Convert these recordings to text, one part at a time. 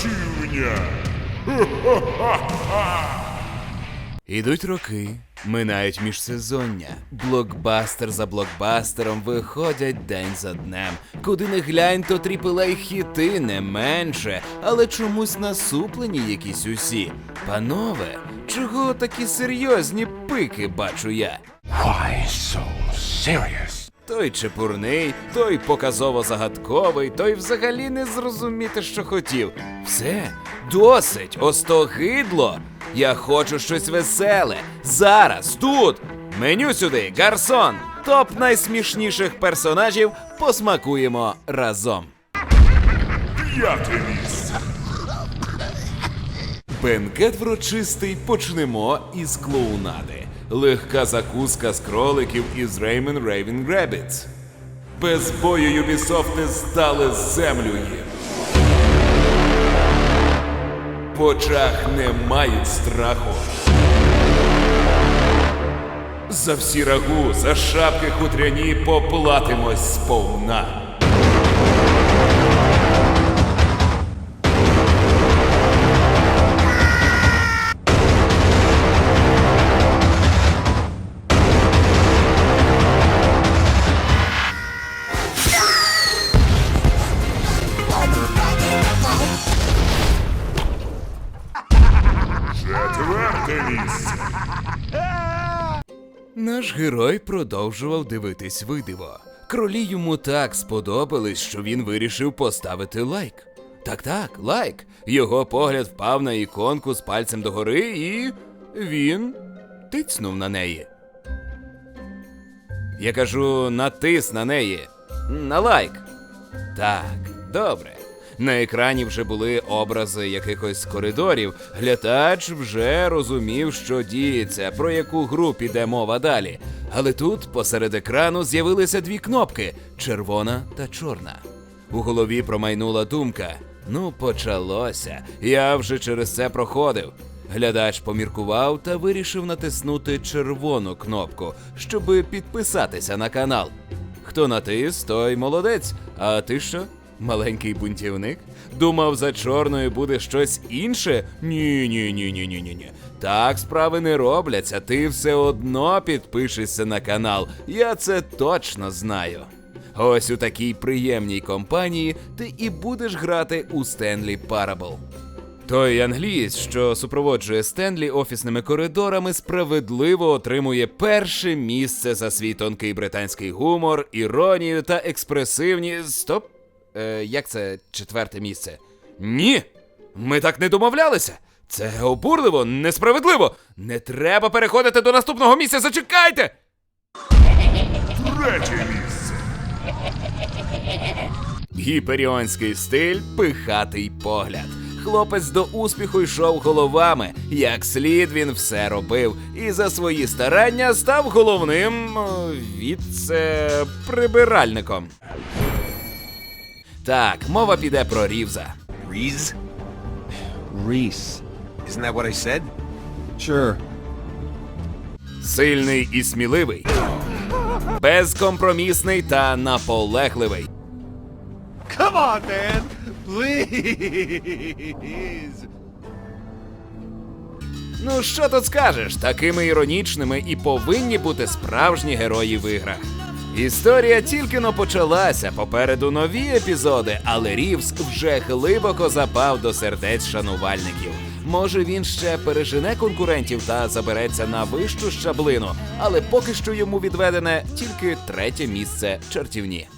Жартівня! Ідуть роки, минають міжсезоння. Блокбастер за блокбастером виходять день за днем. Куди не глянь, то тріпелей хіти не менше, але чомусь насуплені якісь усі. Панове, чого такі серйозні пики бачу я? Why so serious? Той чепурний, той показово загадковий, той взагалі не зрозуміти, що хотів. Все, досить, остогидло. Я хочу щось веселе. Зараз, тут. Меню сюди, гарсон. Топ найсмішніших персонажів посмакуємо разом. П'яте місце! Бенкет врочистий почнемо із клоунади. Легка закуска з кроликів із Rayman Raven Rabbids. Без бою не здали землю їм. В очах не мають страху. За всі рагу, за шапки хутряні поплатимось сповна. Четверте місце! Наш герой продовжував дивитись видиво. Кролі йому так сподобались, що він вирішив поставити лайк. Так, так, лайк. Його погляд впав на іконку з пальцем догори, і він тицнув на неї. Я кажу, натис на неї. На лайк. Так, добре. На екрані вже були образи якихось коридорів. Глядач вже розумів, що діється, про яку гру піде мова далі. Але тут посеред екрану з'явилися дві кнопки червона та чорна. У голові промайнула думка: ну, почалося. Я вже через це проходив. Глядач поміркував та вирішив натиснути червону кнопку, щоби підписатися на канал. Хто натис, той молодець. А ти що? Маленький бунтівник? Думав, за чорною буде щось інше? Ні, ні, ні, ні, ні, ні, ні. Так справи не робляться. Ти все одно підпишешся на канал. Я це точно знаю. Ось у такій приємній компанії ти і будеш грати у Stanley Parable. Той англієць, що супроводжує Стенлі офісними коридорами, справедливо отримує перше місце за свій тонкий британський гумор, іронію та експресивність. Стоп. Е, як це четверте місце? Ні! Ми так не домовлялися! Це обурливо, несправедливо! Не треба переходити до наступного місця, зачекайте! Третє місце! Гіперіонський стиль, пихатий погляд. Хлопець до успіху йшов головами. Як слід він все робив, і за свої старання став головним о, віце-прибиральником. Так, мова піде про Рівза. Reese? Reese. Isn't that what I said? Sure. Сильний і сміливий, безкомпромісний та наполегливий. Come on, man! Please! Ну що тут скажеш? Такими іронічними і повинні бути справжні герої в іграх. Історія тільки но почалася, попереду нові епізоди, але Рівс вже глибоко запав до сердець шанувальників. Може він ще пережене конкурентів та забереться на вищу щаблину, але поки що йому відведене тільки третє місце чартівні.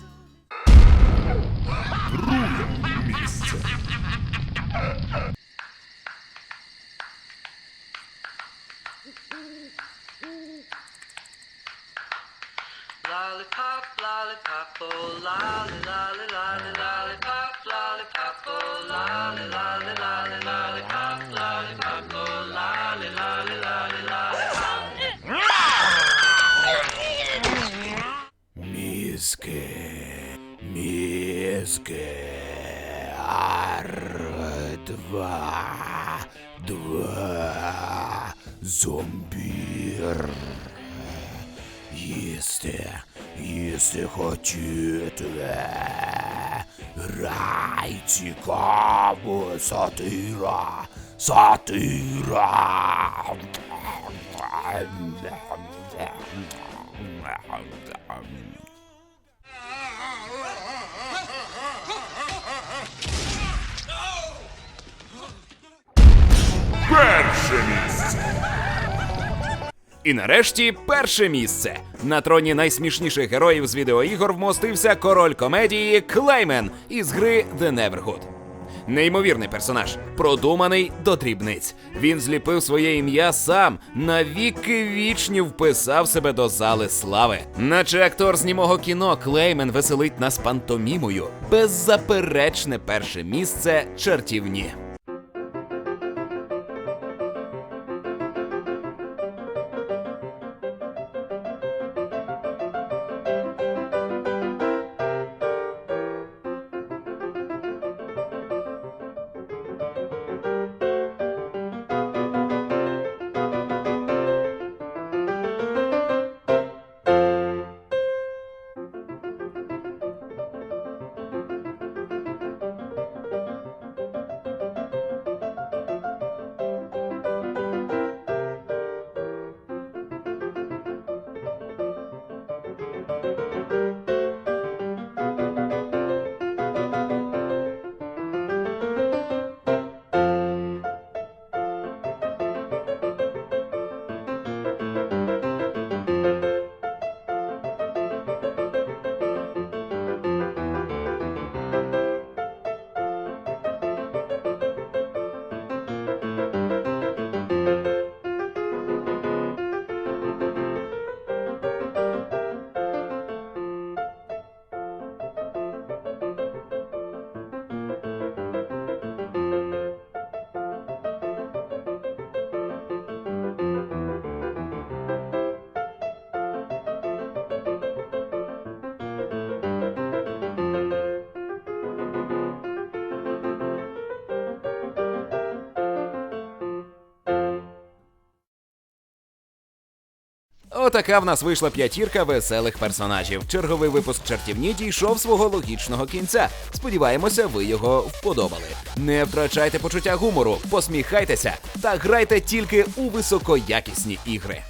Lollipop, lollipop, oh lolly, lolly, lolly, lollipop, lollipop, oh lolly, lolly, lolly, lollipop, lollipop, oh lolly, lolly, lolly, lollipop. Мізки, мізки, ар, два, два, зомбір. Їсти, їсти хотіти. Рай цікаво, сатира, сатира. І нарешті перше місце. На троні найсмішніших героїв з відеоігор вмостився король комедії Клеймен із гри The Neverhood. Неймовірний персонаж, продуманий до дрібниць. Він зліпив своє ім'я сам, навіки вічні вписав себе до зали слави. Наче актор з німого кіно Клеймен веселить нас пантомімою. Беззаперечне перше місце чертівні. Отака в нас вийшла п'ятірка веселих персонажів. Черговий випуск чартівні дійшов свого логічного кінця. Сподіваємося, ви його вподобали. Не втрачайте почуття гумору, посміхайтеся та грайте тільки у високоякісні ігри.